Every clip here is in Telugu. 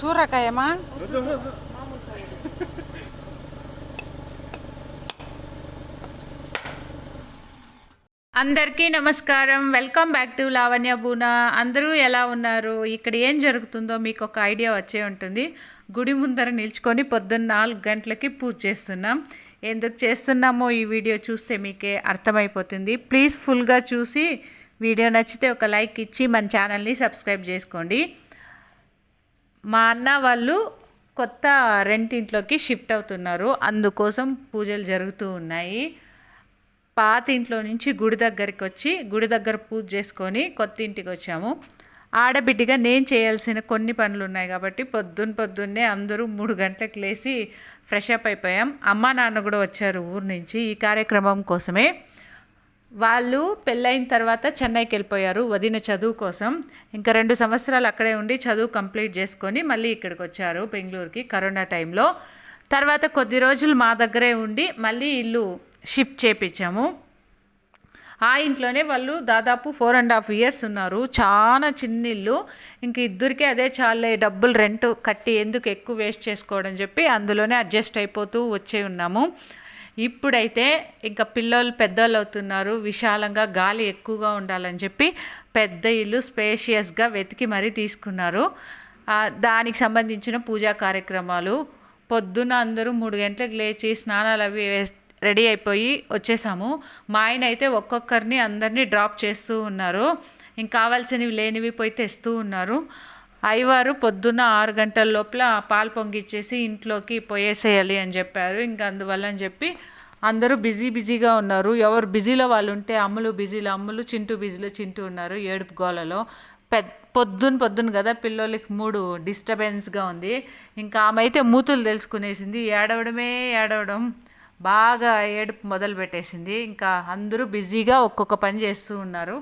సూరకాయమా? అందరికీ నమస్కారం. Welcome back to Lavanya Boona. అందరూ ఎలా ఉన్నారు? ఇక్కడ ఏం జరుగుతుందో మీకు ఒక ఐడియా వచ్చే ఉంటుంది. గుడి ముందర నిల్చుకొని పొద్దున్న నాలుగు గంటలకి పూజ చేస్తున్నాం. ఎందుకు చేస్తున్నామో ఈ వీడియో చూస్తే మీకే అర్థమైపోతుంది. ప్లీజ్ ఫుల్గా చూసి వీడియో నచ్చితే ఒక లైక్ ఇచ్చి మన ఛానల్ని సబ్స్క్రైబ్ చేసుకోండి. మా అన్న వాళ్ళు కొత్త రెంటింట్లోకి షిఫ్ట్ అవుతున్నారు. అందుకోసం పూజలు జరుగుతూ ఉన్నాయి. పాత ఇంట్లో నుంచి గుడి దగ్గరికి వచ్చి గుడి దగ్గర పూజ చేసుకొని కొత్త ఇంటికి వచ్చాము. ఆడబిడ్డగా నేను చేయాల్సిన కొన్ని పనులు ఉన్నాయి కాబట్టి పొద్దున్న పొద్దున్నే అందరూ మూడు గంటలకు లేచి ఫ్రెష్ అప్ అయిపోయాం. అమ్మ నాన్న కూడా వచ్చారు ఊరు నుంచి ఈ కార్యక్రమం కోసమే. వాళ్ళు పెళ్ళైన తర్వాత చెన్నైకి వెళ్ళిపోయారు వదిన చదువు కోసం. ఇంకా రెండు సంవత్సరాలు అక్కడే ఉండి చదువు కంప్లీట్ చేసుకొని మళ్ళీ ఇక్కడికి వచ్చారు బెంగళూరుకి కరోనా టైంలో. తర్వాత కొద్ది రోజులు మా దగ్గరే ఉండి మళ్ళీ ఇల్లు షిఫ్ట్ చేపించాము. ఆ ఇంట్లోనే వాళ్ళు దాదాపు ఫోర్ అండ్ హాఫ్ ఇయర్స్ ఉన్నారు. చాలా చిన్న ఇల్లు. ఇంక ఇద్దరికే అదే చాలే డబ్బులు రెంట్ కట్టి ఎందుకు ఎక్కువ వేస్ట్ చేసుకోవడం చెప్పి అందులోనే అడ్జస్ట్ అయిపోతూ వచ్చే ఉన్నాము. ఇప్పుడైతే ఇంకా పిల్లలు పెద్దోళ్ళు అవుతున్నారు విశాలంగా గాలి ఎక్కువగా ఉండాలని చెప్పి పెద్ద ఇల్లు స్పేషియస్గా వెతికి మరీ తీసుకున్నారు. దానికి సంబంధించిన పూజా కార్యక్రమాలు. పొద్దున అందరూ మూడు గంటలకు లేచి స్నానాలు అవి వేస్ రెడీ అయిపోయి వచ్చేసాము. మా ఆయన అయితే ఒక్కొక్కరిని అందరినీ డ్రాప్ చేస్తూ ఉన్నారు. ఇంక కావాల్సినవి లేనివి పోయి తెస్తూ ఉన్నారు. అయ్యవారు పొద్దున్న ఆరు గంటల లోపల పాలు పొంగిచ్చేసి ఇంట్లోకి పోయేసేయాలి అని చెప్పారు. ఇంకా అందువల్ల అని చెప్పి అందరూ బిజీ బిజీగా ఉన్నారు. ఎవరు బిజీలో వాళ్ళు ఉంటే అమ్ములు బిజీలో అమ్ములు చింటూ బిజీలో చింటూ ఉన్నారు ఏడుపు గోలలో. పెద్ద పొద్దున పొద్దున కదా పిల్లలకి మూడు డిస్టర్బెన్స్గా ఉంది. ఇంకా ఆమె అయితే మూతులు తెలుసుకునేసింది. ఏడవడమే ఏడవడం బాగా ఏడుపు మొదలు పెట్టేసింది. ఇంకా అందరూ బిజీగా ఒక్కొక్క పని చేస్తూ ఉన్నారు.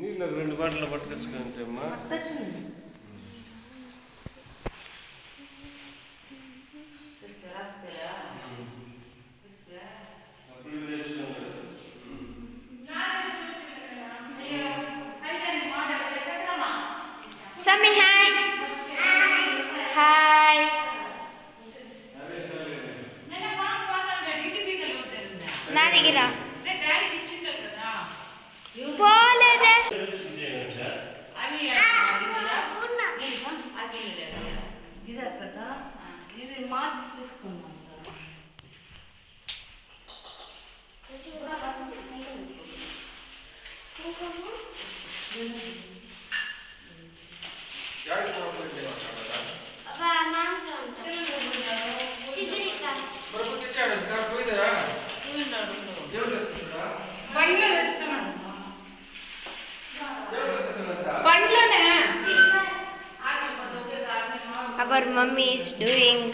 నీళ్ళు ఒక రెండు బాటలు పట్టుకొచ్చుకుంటే అమ్మా Sammy, hi. Hi. నా దగ్గర మార్క్స్ తీసుకున్నాం Our mummy is doing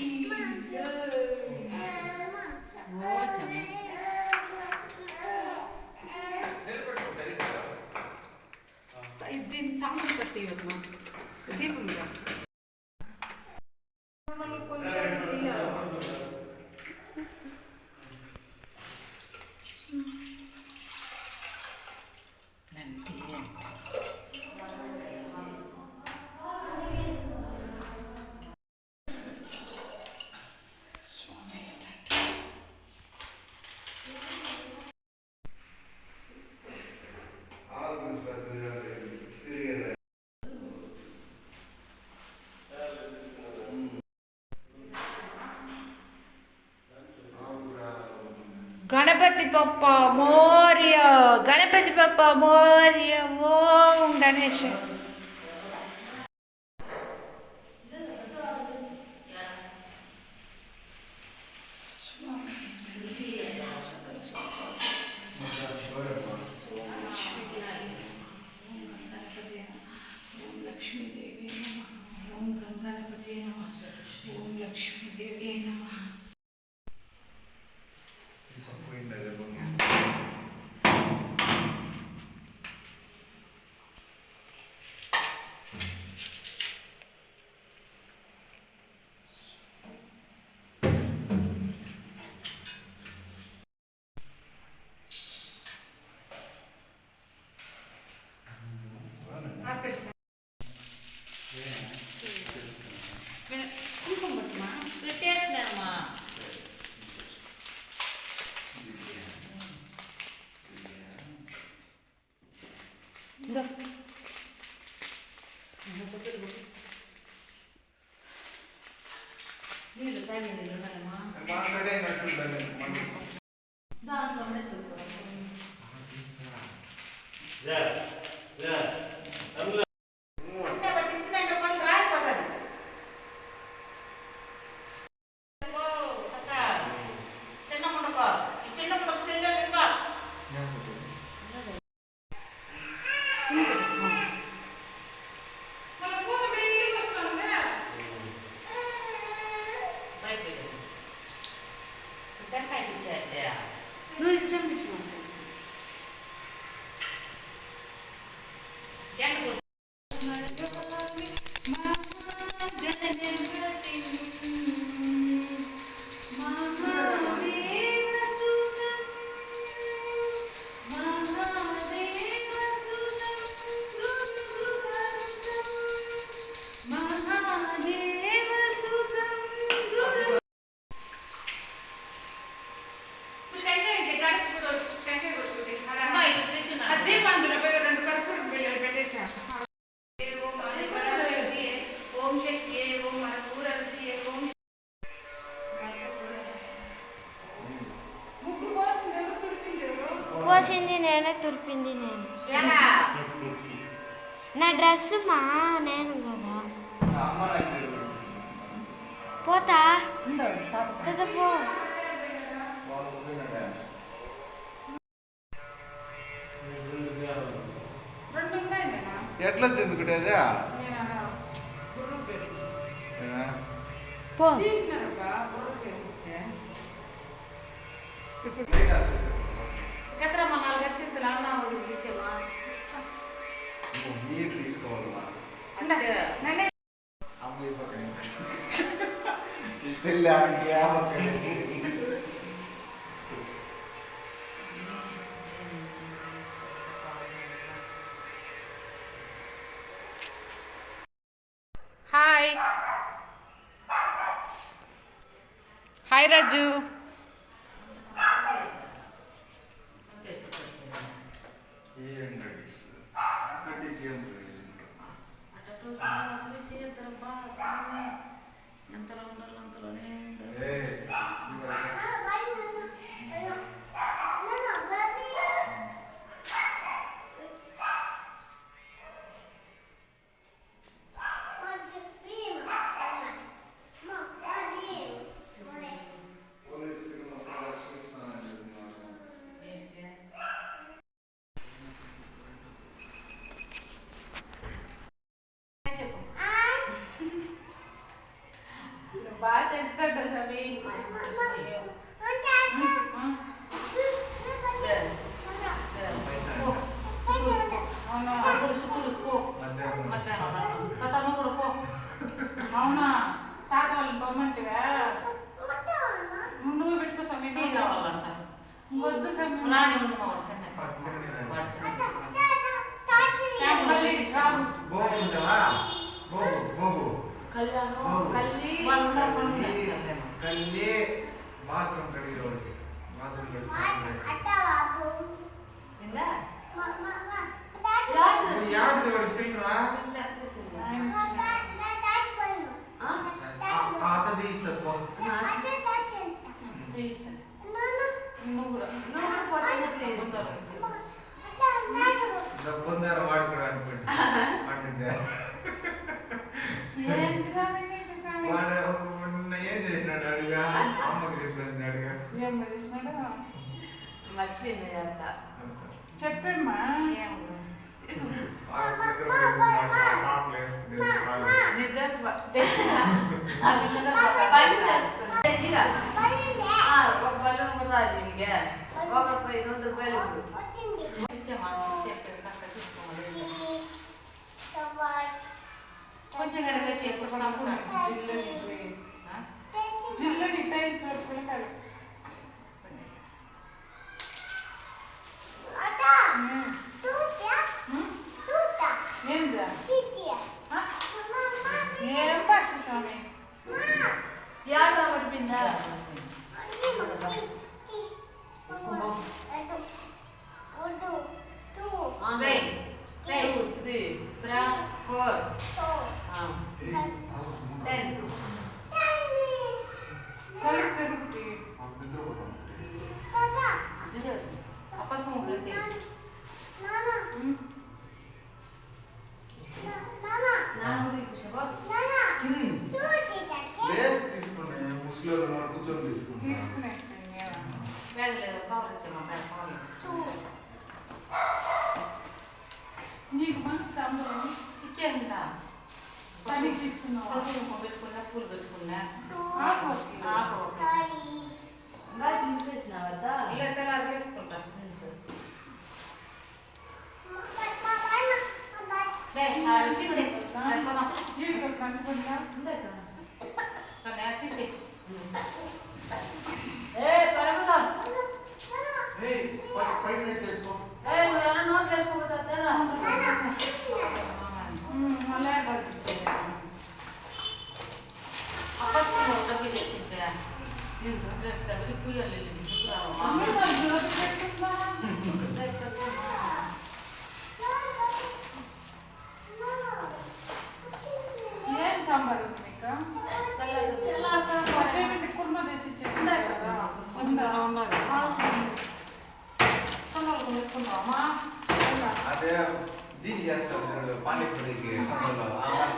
对吗？对不？ಗಣಪತಿ ಬಪ್ಪ ಮೋರ್ಯ ಗಣಪತಿ ಬಪ್ಪ ಮೋರ್ಯ ಓಂ ಗಣೇಶ ಲಕ್ಷ್ಮೀದೇವಿ ನಮಃ ಓಂ ಗಂಗಾಧಪತಿಯೇ ನಮಃ ಓಂ ಲಕ್ಷ್ಮೀದೇವಿಯೇ ನಮಃ మాట్లాడే బస్సుమా నేను కదా పోతా కదా పో ఎట్లా వచ్చింది కుటేది పో ఇప్పుడు അമ്മ ഈ പക്കണേ ഇതെല്ലാം മക്കളെ మనము కళ్ళి కళ్ళి బాత్రూమ్ కడిగి బాత్రూమ్ పొందారు వాడుకోవడానికి అంటే మర్చిపోయింది అంతా చెప్పమ్మా ఒక బలం కూడా దీనికి ఒక రెండు రూపాయలు కొంచెం కనుక చెప్పు జిల్లు జిల్లు టైల్స్ పెట్టుకుంటాడు Amen. పెట్టుకున్నా పూలు పెట్టుకున్నా ఇలా తెల్లారి వేసుకుంటా. ఏ పరమదా సాంబార్ కుర్మా తెచ్చి ఇచ్చేసి కదా. ఉందా? ఉన్నది సంబాలు కొనుక్కుందామా అదే దీని చేస్తాను పానీపూరికి సంబాలు ఆ మాట